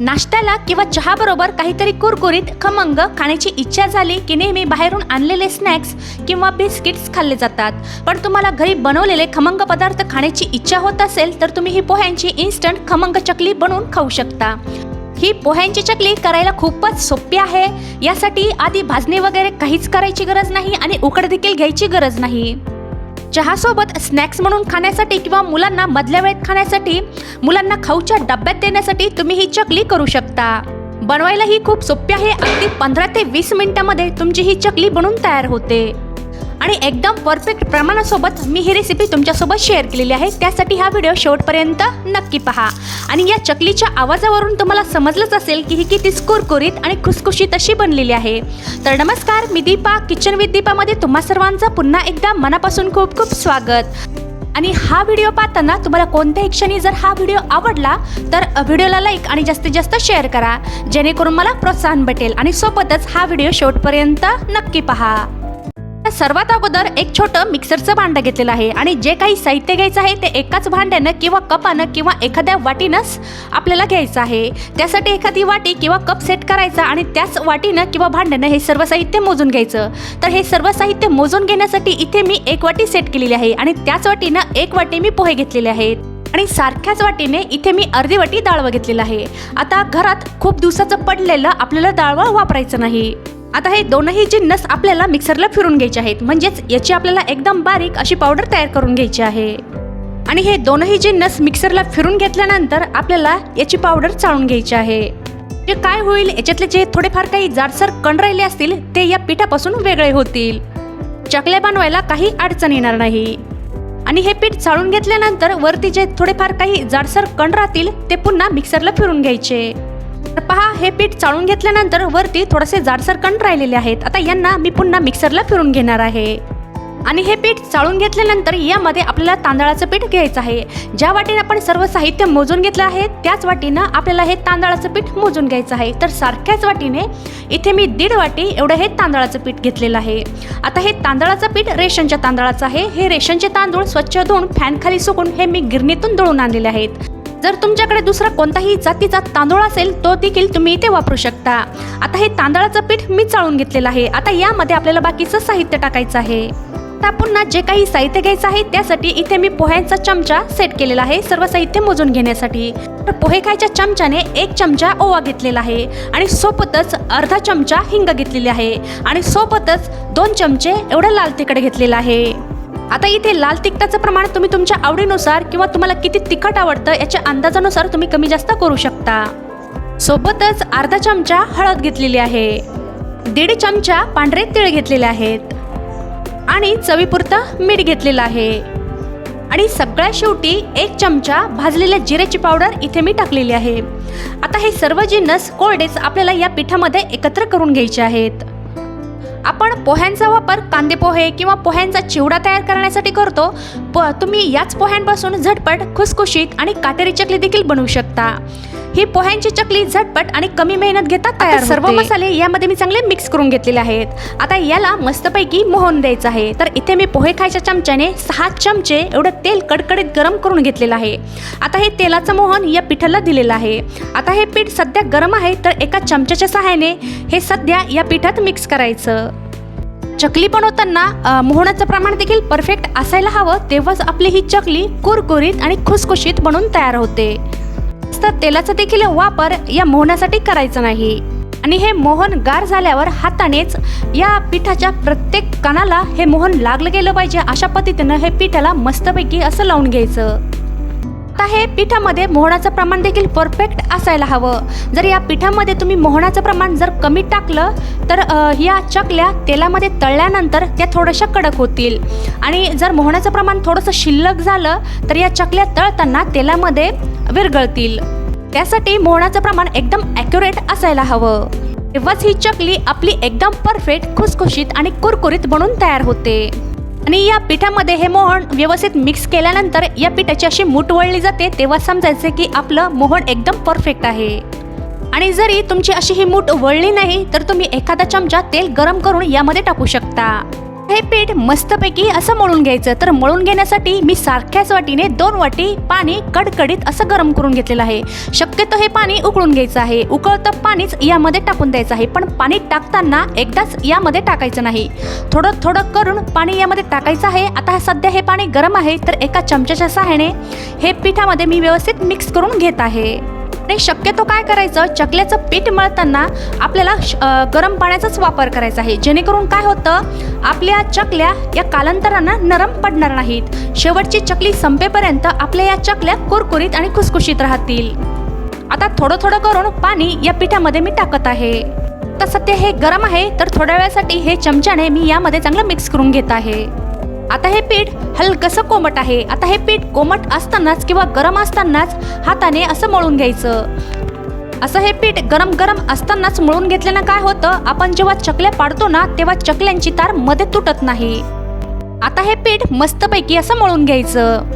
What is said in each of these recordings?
नाश्त्याला किंवा चहाबरोबर काहीतरी कुरकुरीत खमंग खाण्याची इच्छा झाली की नेहमी बाहेरून आणलेले स्नॅक्स किंवा बिस्किट्स खाल्ले जातात. पण तुम्हाला घरी बनवलेले खमंग पदार्थ खाण्याची इच्छा होत असेल तर तुम्ही ही पोह्यांची इन्स्टंट खमंग चकली बनवून खाऊ शकता. ही पोह्यांची चकली करायला खूपच सोपी आहे. यासाठी आधी भाजणी वगैरे काहीच करायची गरज नाही आणि उकड देखील घ्यायची गरज नाही. चहासोबत स्नॅक्स म्हणून खाण्यासाठी किंवा मुलांना मधल्या वेळेत खाण्यासाठी मुलांना खाऊच्या डब्यात देण्यासाठी तुम्ही ही चकली करू शकता. बनवायला ही खूप सोपी आहे. अगदी पंधरा ते वीस मिनिटांमध्ये तुमची ही चकली बनून तयार होते. आणि एकदम परफेक्ट प्रमाणासोबत मी ही रेसिपी तुमच्यासोबत शेअर केलेली आहे. त्यासाठी हा व्हिडिओ शेवटपर्यंत नक्की पहा. आणि या चकलीच्या आवाजावरून तुम्हाला समजलंच असेल की ही किती कुरकुरीत आणि खुसखुशीत अशी बनलेली आहे. तर नमस्कार मी दीपा किचन विथ दीपामध्ये तुम्हा सर्वांचं पुन्हा एकदा मनापासून खूप खूप स्वागत. आणि हा व्हिडिओ पाहताना तुम्हाला कोणत्याही क्षणी जर हा व्हिडिओ आवडला तर व्हिडिओला लाईक आणि जास्तीत जास्त शेअर करा. जेणेकरून मला प्रोत्साहन भेटेल. आणि सोबतच हा व्हिडिओ शेवटपर्यंत नक्की पहा. सर्वात अगोदर एक छोटं मिक्सरचं भांडं घेतलेलं आहे आणि जे काही साहित्य घ्यायचं आहे ते एकाच भांड्यानं किंवा कपानं किंवा एखाद्या वाटीनंच आपल्याला घ्यायचं आहे. त्यासाठी एखादी वाटी किंवा कप सेट करायचा आणि त्याच वाटीनं किंवा भांड्यानं हे सर्व साहित्य मोजून घ्यायचं. तर हे सर्व साहित्य मोजून घेण्यासाठी इथे मी एक वाटी सेट केलेली आहे आणि त्याच वाटीनं एक वाटी मी पोहे घेतलेले आहेत. आणि सारख्याच वाटीने इथे मी अर्धी वाटी डाळवं घेतलेलं आहे. आता घरात खूप दिवसाचं पडलेलं आपल्याला डाळवं वापरायचं नाही. आता हे दोनही जिन्नस आपल्याला मिक्सरला फिरून घ्यायचे आहेत म्हणजेच याची आपल्याला एकदम बारीक अशी पावडर तयार करून घ्यायची आहे. आणि हे दोनही जिन्नस मिक्सरला फिरून घेतल्यानंतर आपल्याला याची पावडर चाळून घ्यायची आहे. जे काय होईल याच्यातले जे थोडेफार काही जाडसर कण राहिले असतील ते या पिठापासून वेगळे होतील. चकल्या बनवायला काही अडचण येणार नाही. आणि हे पीठ चाळून घेतल्यानंतर वरती जे थोडेफार काही जाडसर कण राहतील ते पुन्हा मिक्सरला फिरून घ्यायचे. तर पहा हे पीठ चाळून घेतल्यानंतर वरती थोडेसे जाडसर कण राहिलेले आहेत. आता यांना मी पुन्हा मिक्सरला फिरून घेणार आहे. आणि हे पीठ चाळून घेतल्यानंतर यामध्ये आपल्याला तांदळाचं पीठ घ्यायचं आहे. ज्या वाटीने आपण सर्व साहित्य मोजून घेतलं आहे त्याच वाटीनं आपल्याला हे तांदळाचं पीठ मोजून घ्यायचं आहे. तर सारख्याच वाटीने इथे मी दीड वाटी एवढं हे तांदळाचं पीठ घेतलेलं आहे. आता हे तांदळाचं पीठ रेशनच्या तांदळाचं आहे. हे रेशनचे तांदूळ स्वच्छ धुवून फॅनखाली सुकून हे मी गिरणीतून दळून आणलेले आहेत. जर तुमच्याकडे दुसरा कोणताही जातीचा तांदूळ असेल तो देखील तुम्ही इथे वापरू शकता. आता हे तांदळाचं पीठ मी चाळून घेतलेलं आहे. आता यामध्ये आपल्याला बाकीचं साहित्य टाकायचं आहे. आता पुन्हा जे काही साहित्य घ्यायचं आहे त्यासाठी इथे मी पोह्यांचा चमचा सेट केलेला आहे सर्व साहित्य मोजून घेण्यासाठी. तर पोहे खायच्या चमच्याने एक चमचा ओवा घेतलेला आहे आणि सोबतच अर्धा चमचा हिंग घेतलेली आहे आणि सोबतच दोन चमचे एवढं लाल तिकडे घेतलेलं आहे. आता इथे लाल तिखटाचं प्रमाण तुम्ही तुमच्या आवडीनुसार किंवा तुम्हाला किती तिखट आवडतं याच्या अंदाजानुसार तुम्ही कमी जास्त करू शकता. सोबतच अर्धा चमचा हळद घेतलेली आहे. दीड चमचा पांढरे तीळ घेतलेले आहेत. आणि चवीपुरतं मीठ घेतलेलं आहे. आणि सगळ्या शेवटी एक चमचा भाजलेल्या जिऱ्याची पावडर इथे मी टाकलेली आहे. आता हे सर्व जिन्नस कोरडेच आपल्याला या पिठामध्ये एकत्र करून घ्यायचे आहेत. आपण पोह्यांचा वापर कांदे पोहे किंवा पोह्यांचा चिवडा तयार करण्यासाठी करतो प तुम्ही याच पोह्यांपासून झटपट खुसखुशीत आणि काटेरी चकली देखील बनवू शकता. ही पोह्यांची चकली झटपट आणि कमी मेहनत घेता तयार सर्व मसाले यामध्ये मी चांगले मिक्स करून घेतलेले आहेत. आता याला मस्तपैकी मोहन द्यायचं आहे. तर इथे मी पोहे खायच्या चमच्याने सहा चमचे एवढं तेल कडकडीत गरम करून घेतलेलं आहे. आता हे तेलाचं मोहन या पिठाला दिलेलं आहे. आता हे पीठ सध्या गरम आहे तर एका चमच्याच्या सहाय्याने हे सध्या या पिठात मिक्स करायचं. चकली बनवताना मोहनाचं प्रमाण देखील परफेक्ट असायला हवं तेव्हाच आपली ही चकली कुरकुरीत आणि खुसखुशीत बनून तयार होते. तर तेलाचा देखील वापर या मोहनासाठी करायचा नाही. आणि हे मोहन गार झाल्यावर हातानेच या पिठाच्या प्रत्येक कणाला हे मोहन लागलं गेलं पाहिजे अशा पद्धतीनं हे पिठाला मस्तपैकी असं लावून घ्यायचं. आता हे पिठामध्ये मोहनाचं प्रमाण देखील परफेक्ट असायला हवं. जर या पिठामध्ये तुम्ही मोहनाचं प्रमाण जर कमी टाकलं तर या चकल्या तेलामध्ये तळल्यानंतर त्या थोड्याशा कडक होतील. आणि जर मोहनाचं प्रमाण थोडंसं शिल्लक झालं तर या चकल्या तळताना तेलामध्ये विरघळतील. त्यासाठी मोहनाचं प्रमाण एकदम ॲक्युरेट असायला हवं. तेव्हाच ही चकली आपली एकदम परफेक्ट खुसखुशीत आणि कुरकुरीत बनून तयार होते. आणि या पिठामध्ये हे मोहन व्यवस्थित मिक्स केल्यानंतर या पिठाची अशी मूठ वळली जाते तेव्हा समजायचे की आपलं मोहन एकदम परफेक्ट आहे. आणि जरी तुमची अशी ही मूठ वळली नाही तर तुम्ही एखादा चमचा तेल गरम करून यामध्ये टाकू शकता. हे पीठ मस्तपैकी असं मळून घ्यायचं. तर मळून घेण्यासाठी मी सारख्याच वाटीने दोन वाटी पाणी कडकडीत असं गरम करून घेतलेलं आहे. शक्यतो हे पाणी उकळून घ्यायचं आहे. उकळतं पाणीच यामध्ये टाकून द्यायचं आहे. पण पाणी टाकताना एकदाच यामध्ये टाकायचं नाही. थोडं थोडं करून पाणी यामध्ये टाकायचं आहे. आता सध्या हे पाणी गरम आहे तर एका चमच्याच्या सहाय्याने हे पिठामध्ये मी व्यवस्थित मिक्स करून घेत आहे. आणि शक्यतो काय करायचं? चकल्याचं पीठ मळताना आपल्याला श- गरम पाण्याचाच वापर करायचा आहे. जेणेकरून काय होतं? आपल्या चकल्या या कालांतरानं नरम पडणार नाहीत. शेवटची चकली संपेपर्यंत आपल्या या चकल्या कुरकुरीत आणि खुसखुशीत राहतील. आता थोडं थोडं करून पाणी या पिठामध्ये मी टाकत आहे. तर सध्या हे गरम आहे तर थोड्या वेळासाठी हे चमच्याने मी यामध्ये चांगलं मिक्स करून घेत आहे. आता हे पीठ हलकसं कोमट आहे. आता हे पीठ कोमट असतानाच किंवा गरम असतानाच हाताने असं मळून घ्यायचं. असं हे पीठ गरम गरम असतानाच मळून घेतल्यानं काय होतं? आपण जेव्हा चकल्या पाडतो ना तेव्हा चकल्यांची तारमध्ये तुटत नाही. आता हे पीठ मस्तपैकी असं मळून घ्यायचं.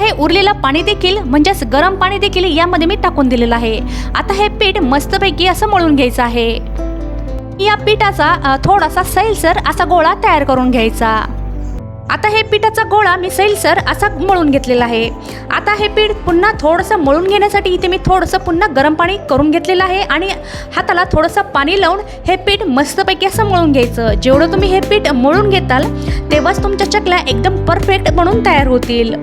हे उरलेलं पाणी देखील म्हणजेच गरम पाणी देखील यामध्ये मी टाकून दिलेलं आहे. आता हे पीठ मस्तपैकी असं मळून घ्यायचं आहे. या पिठाचा थोडासा सैलसर असा गोळा तयार करून घ्यायचा. आता हे पिठाचा गोळा मी सैलसर असा मळून घेतलेला आहे. आता हे पीठ पुन्हा थोडंसं मळून घेण्यासाठी इथे मी थोडंसं पुन्हा गरम पाणी करून घेतलेलं आहे आणि हाताला थोडंसं पाणी लावून हे पीठ मस्तपैकी असं मळून घ्यायचं. जेवढं तुम्ही हे पीठ मळून घेताल तेव्हाच तुमच्या चकल्या एकदम परफेक्ट बनून तयार होतील.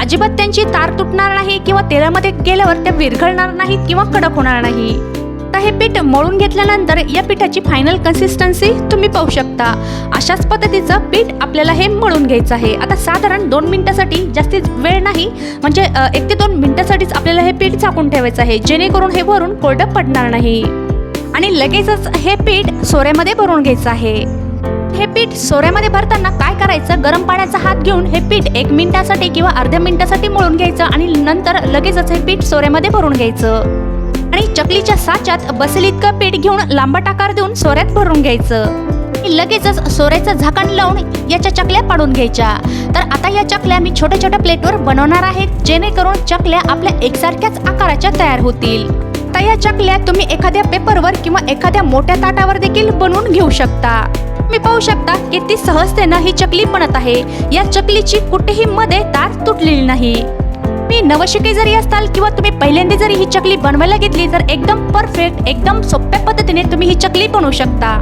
अजिबात त्यांची तार तुटणार नाही किंवा तेलामध्ये गेल्यावर त्या विरघळणार नाहीत किंवा कडक होणार नाही. आता हे पीठ मळून घेतल्यानंतर या पिठाची फायनल कन्सिस्टन्सी तुम्ही पाहू शकता. अशाच पद्धतीचं पीठ आपल्याला हे मळून घ्यायचं आहे. आता साधारण दोन मिनिटासाठी जास्तीत वेळ नाही म्हणजे एक ते दोन मिनिटासाठीच आपल्याला हे पीठ झाकून ठेवायचं आहे जेणेकरून हे भरून कोरडं पडणार नाही. आणि लगेचच हे पीठ सोऱ्यामध्ये भरून घ्यायचं आहे. हे पीठ सोऱ्यामध्ये भरताना काय करायचं? गरम पाण्याचा हात घेऊन हे पीठ एक मिनिटासाठी किंवा अर्ध्या मिनिटासाठी मळून घ्यायचं आणि नंतर लगेचच हे पीठ सोऱ्यामध्ये भरून घ्यायचं. आणि चकलीच्या साच्यात बसेल इतकं पीठ घेऊन लांबट आकार देऊन सोऱ्यात भरून घ्यायचं. आणि लगेचच सोऱ्याचं झाकण लावून याच्या चकल्या पाडून घ्यायच्या. तर आता या चकल्या मी छोट्या छोट्या प्लेटवर बनवणार आहेत जेणेकरून चकल्या आपल्या एकसारख्याच आकाराच्या तयार होतील. तर या चकल्या तुम्ही एखाद्या पेपरवर किंवा एखाद्या मोठ्या ताटावर देखील बनवून घेऊ शकता. मी पाहू शकता किती सहजतेनं ही चकली बनत आहे. या चकलीची कुठेही मध्ये तार तुटलेली नाही. तुम्ही नवशिके जरी असताल किंवा तुम्ही पहिल्यांदा जरी ही चकली बनवायला घेतली तर एकदम परफेक्ट एकदम सोप्या पद्धतीने तुम्ही ही चकली बनवू शकता.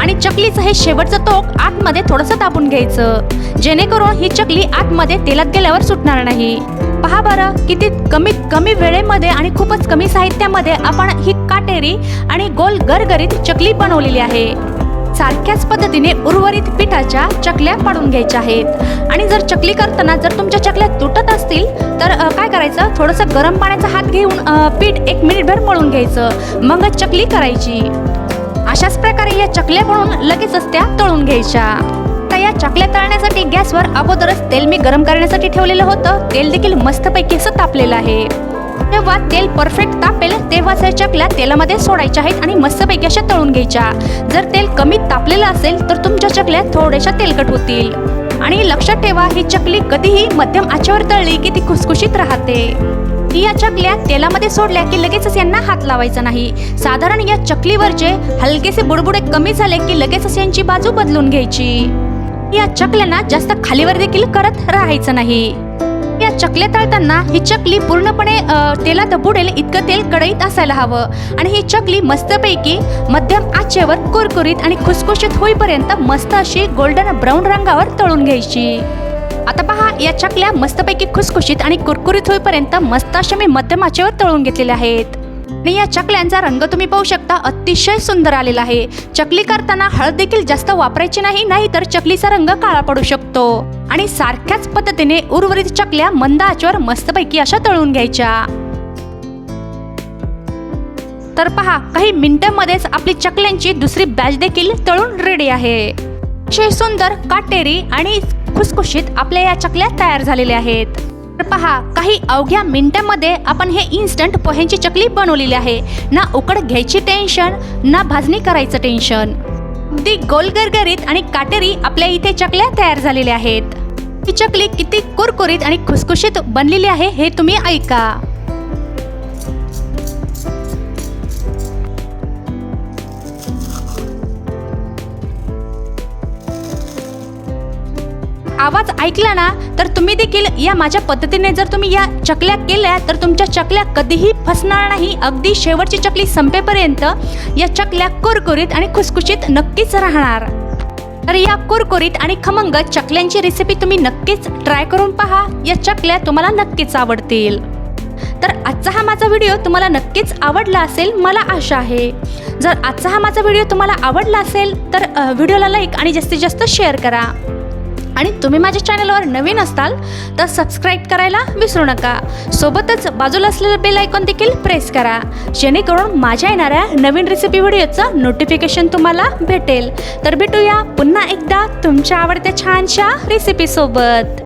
आणि चकलीचं हे शेवटचं टोक आतमध्ये थोडंसं दाबून घ्यायचं. जेणेकरून ही चकली आतमध्ये तेलात गेल्यावर सुटणार नाही. पहा बरं किती कमीत कमी वेळेमध्ये आणि खूपच कमी साहित्यामध्ये आपण ही काटेरी आणि गोल गरगरीत चकली बनवलेली आहे. सारख्याच पद्धतीने उर्वरित पिठाच्या चकल्या पाडून घ्यायच्या आहेत. आणि जर चकली करताना जर तुमच्या चकल्या तुटत असतील तर काय करायचं? थोडंसं गरम पाण्याचा हात घेऊन पीठ एक मिनिटभर मळून घ्यायचं. मगच चकली करायची. अशाच प्रकारे या चकल्या बनवून लगेचच त्या तळून घ्यायच्या. या चकल्या तळण्यासाठी गॅसवर अगोदरच तेल मी गरम करण्यासाठी ठेवलेलं होतं. तेल देखील मस्तपैकी असं तापलेलं आहे. जेव्हा तेल परफेक्ट तापेल तेव्हाच या चकल्या तेलामध्ये सोडायच्या आहेत आणि मस्तपैकी अशा तळून घ्यायच्या. जर तेल कमी तापलेलं असेल तर तुमच्या चकल्या थोड्याशा तेलकट होतील. आणि लक्षात ठेवा ही चकली कधीही मध्यम आचेवर तळली की ती खुसखुशीत राहते. या चकल्या तेलामध्ये सोडल्या की लगेचच यांना हात लावायचा नाही. साधारण या चकलीवरचे हलकेसे बुडबुडे कमी झाले की लगेचच यांची बाजू बदलून घ्यायची. या चकल्यांना जास्त खालीवर देखील करत राहायचं नाही. या चकल्या तळताना ही चकली पूर्णपणे तेलात बुडेल इतकं तेल कढईत असायला हवं. आणि ही चकली मस्तपैकी मध्यम आचेवर कुरकुरीत आणि खुसखुशीत होईपर्यंत मस्त अशी गोल्डन ब्राऊन रंगावर तळून घ्यायची. आता पहा या चकल्या मस्तपैकी खुसखुशीत आणि कुरकुरीत होईपर्यंत मस्त अशा मी मध्यम आचेवर तळून घेतलेल्या आहेत. आणि या चकल्यांचा रंग तुम्ही पाहू शकता अतिशय सुंदर आलेला आहे. चकली करताना हळद देखील जास्त वापरायची नाही नाही तर चकलीचा रंग काळा पडू शकतो. आणि सारख्याच पद्धतीने उर्वरित चकल्या मंद आचवर मस्तपैकी अशा तळून घ्यायच्या. तर पहा काही मिनिटांमध्येच आपली चकल्यांची दुसरी बॅच देखील तळून रेडी आहे. अतिशय सुंदर काटेरी आणि खुसखुशीत आपल्या या चकल्या तयार झालेल्या आहेत. तर पहा काही अवघ्या मिनिटांमध्ये आपण हे इन्स्टंट पोह्यांची चकली बनवलेली आहे. ना उकड घ्यायची टेन्शन ना भाजणी करायचं टेन्शन अगदी गोलगरगरीत आणि काटेरी आपल्या इथे चकल्या तयार झालेल्या आहेत. ही चकली किती कुरकुरीत आणि खुसखुशीत बनलेली आहे हे तुम्ही ऐका. आवाज ऐकला ना तर तुम्ही देखील या माझ्या पद्धतीने जर तुम्ही या चकल्या केल्या तर तुमच्या चकल्या कधीही फसणार नाही. अगदी शेवटची चकली संपेपर्यंत या चकल्या कुरकुरीत आणि खुसखुशीत नक्कीच राहणार. तर या कुरकुरीत आणि खमंग चकल्यांची रेसिपी तुम्ही नक्कीच ट्राय करून पहा. या चकल्या तुम्हाला नक्कीच आवडतील. तर आजचा हा माझा व्हिडिओ तुम्हाला नक्कीच आवडला असेल मला आशा आहे. जर आजचा हा माझा व्हिडिओ तुम्हाला आवडला असेल तर व्हिडिओला लाईक आणि जास्तीत जास्त शेअर करा. आणि तुम्ही माझ्या चॅनलवर नवीन असताल तर सबस्क्राईब करायला विसरू नका. सोबतच बाजूला असलेलं बेल आयकॉन देखील प्रेस करा. जेणेकरून माझ्या येणाऱ्या नवीन रेसिपी व्हिडिओचं नोटिफिकेशन तुम्हाला भेटेल. तर भेटूया पुन्हा एकदा तुमच्या आवडत्या छानशा रेसिपीसोबत